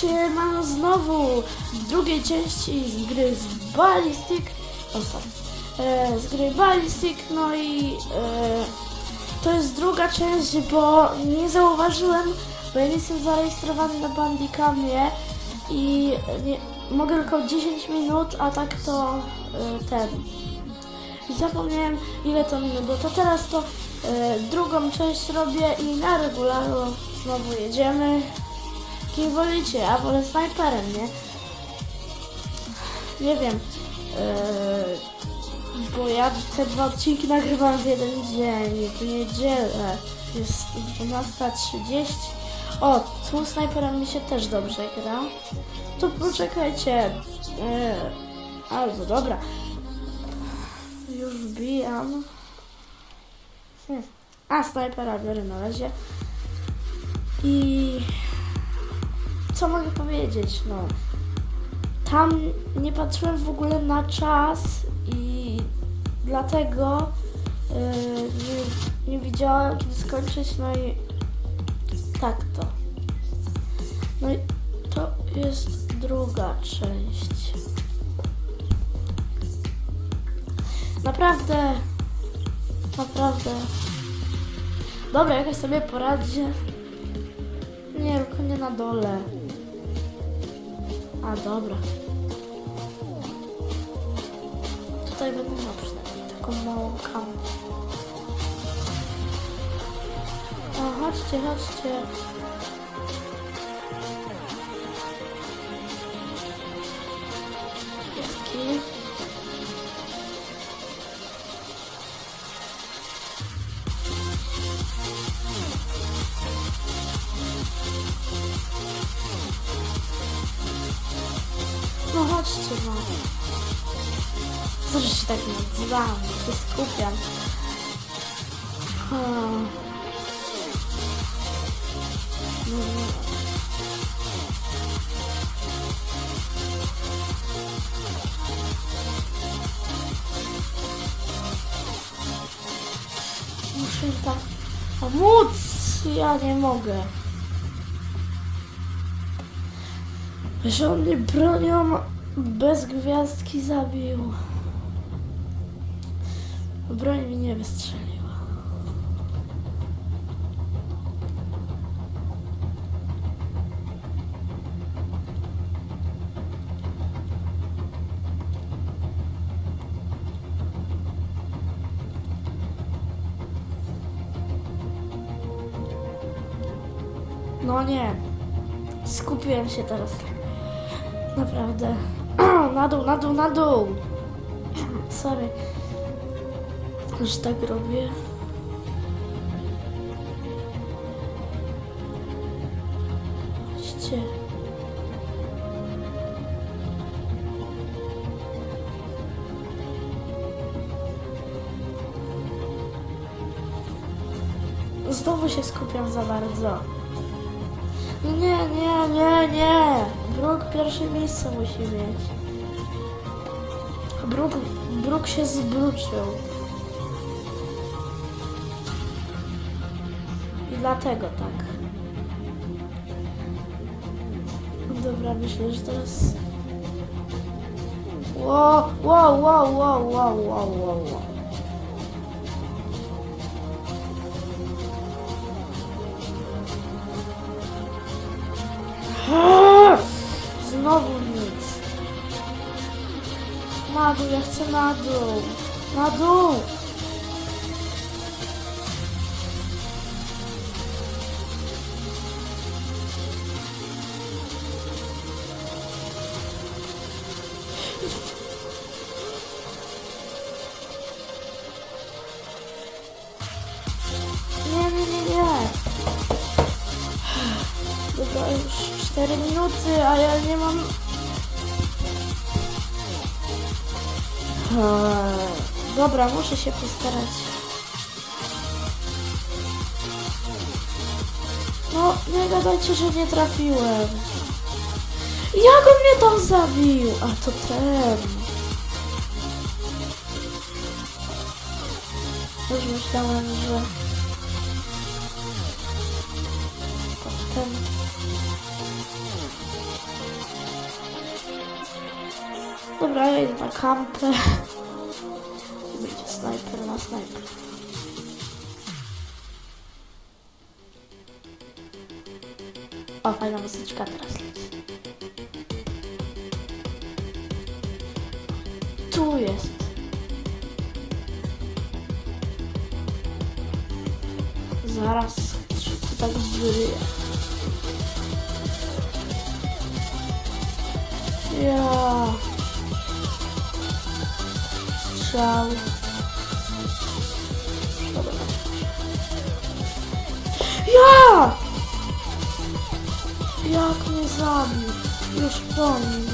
Siema znowu w drugiej części z gry z Ballistic. O, sorry. E, z gry Ballistic, no i e, to jest druga część, bo nie zauważyłem, bo ja nie jestem zarejestrowany na Bandicamie i nie, mogę tylko 10 minut, a tak to e, ten. I zapomniałem ile to minut, to teraz to e, drugą część robię i na regularno znowu jedziemy. Kim wolicie? Ja wolę snajperem, nie? Nie wiem. Yy, bo ja te dwa odcinki nagrywam w jeden dzień, w niedzielę. Jest 12.30. O, tu snajperem mi się też dobrze gra. To poczekajcie. Yy, albo dobra. Już wbijam. Hmm. A, snajpera biorę na razie. I co mogę powiedzieć? No, tam nie patrzyłem w ogóle na czas i dlatego yy, nie, nie widziałem kiedy skończyć. No i tak to. No i to jest druga część. Naprawdę, naprawdę. Dobra, jakoś sobie poradzę. Nie, tylko nie na dole. A, dobra. Tutaj będę miał przynajmniej taką małą kamerę. O, chodźcie, chodźcie. No chodźcie, no. Co, że się tak nie odzywam, się skupiam. Hmm. No. Muszę tak pomóc. Ja nie mogę. Że on mnie bronią bez gwiazdki zabił. Broń mi nie wystrzeliła. No nie. Skupiłem się teraz. Naprawdę. Na dół, na dół, na dół. Sorry. Że tak robię. Chodźcie. Znowu się skupiam za bardzo. Nie, nie, nie, nie. Bruk pierwsze miejsce musi mieć. Bruk, Bruk się zbruczył. I dlatego tak. Dobra, myślę, że teraz... Wow, wow, wow, wow, wow, wow, wow, wow. Znowu. Na dół, ja chcę na dół. Na dół. Nie, nie, nie, nie. Dobra, już 4 minuty, a ja nie mam... Dobra, muszę się postarać. No, nie gadajcie, że nie trafiłem. Jak on mnie tam zabił? A to ten. Już myślałem, że... To ten. Dobra, ja idę na kampę. Będzie snajper na snajper. O, fajna muzyczka teraz. Tu jest. Zaraz, tak wyryje. Ja. Strzał. Muszę. Ja! Jak mnie zabił? Już po nim.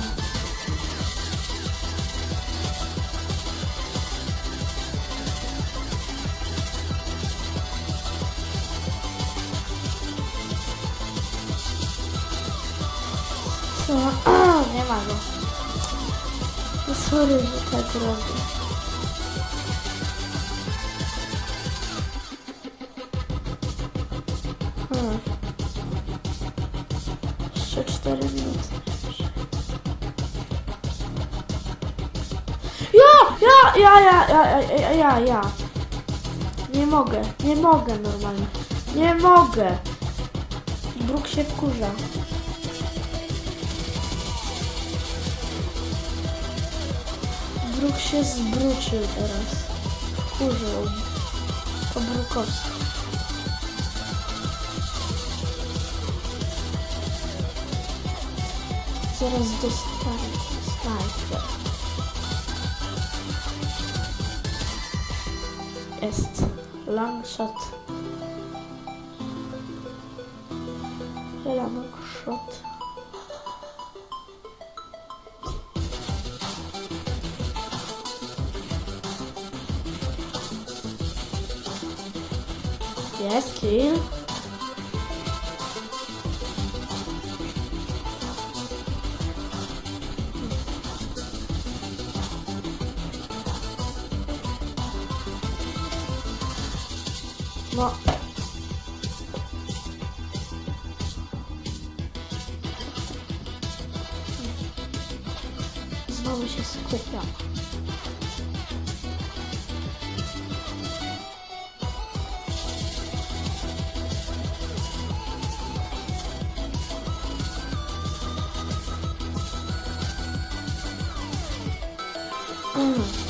Co? uwagę. No sorry, że tak robię. Hmm. Jeszcze 4 minuty. Ja, ja, ja, ja, ja, ja, ja, ja. Nie mogę, nie mogę normalnie. Nie mogę. Bruk się wkurza. Bruk się zbruczył teraz. Wkurzył. Po brukowsku. Zaraz dostanę snajper. Jest. Long shot. Yes, kill. Well, Vamos escutar. 嗯。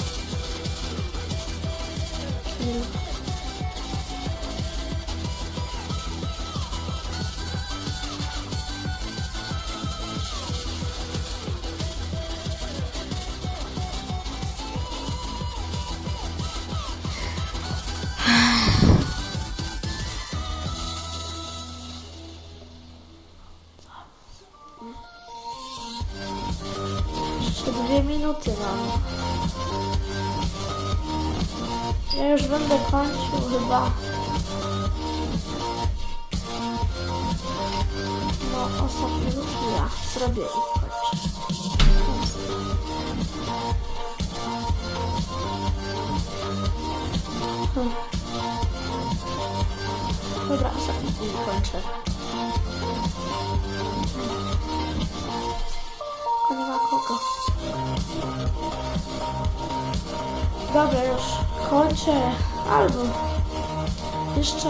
Jeszcze dwie minuty mam. Ja już będę kończył chyba. No, ostatniego chwila. Zrobię i kończę. Dobra, ostatni kończę. Ma kogo. Dobra, już kończę. Albo jeszcze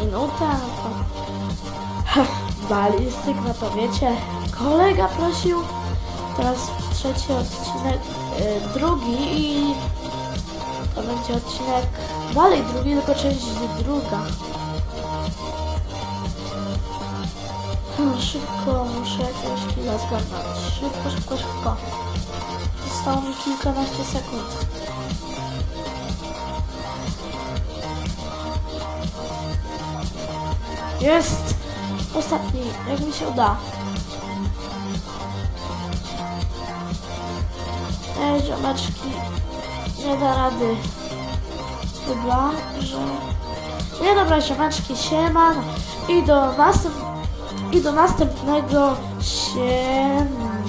minutę, no to... Balistyk, no to wiecie, kolega prosił. Teraz trzeci odcinek, y, drugi i to będzie odcinek dalej drugi, tylko część druga. Szybko muszę jakiegoś killa zgarnąć. Szybko, szybko, szybko. Zostało mi kilkanaście sekund. Jest! Ostatni, jak mi się uda. Ej, ziomeczki, nie da rady. Chyba, że... Nie dobra, ziomeczki, siema. I do następ... I do następnego siemano.